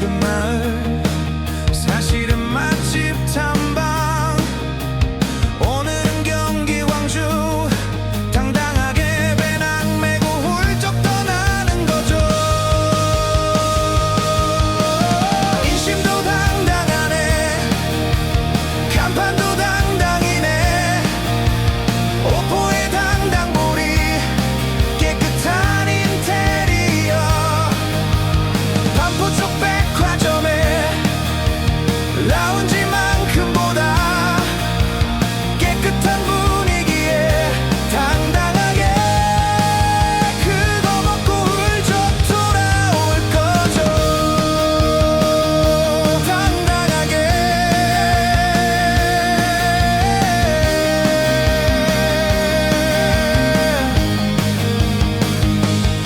작은 마을 사실은 맛집 탐방. 오늘은 경기 왕주. 당당하게 배낭 메고 훌쩍 떠나는 거죠. 인심도 당당하네. 간판도 당.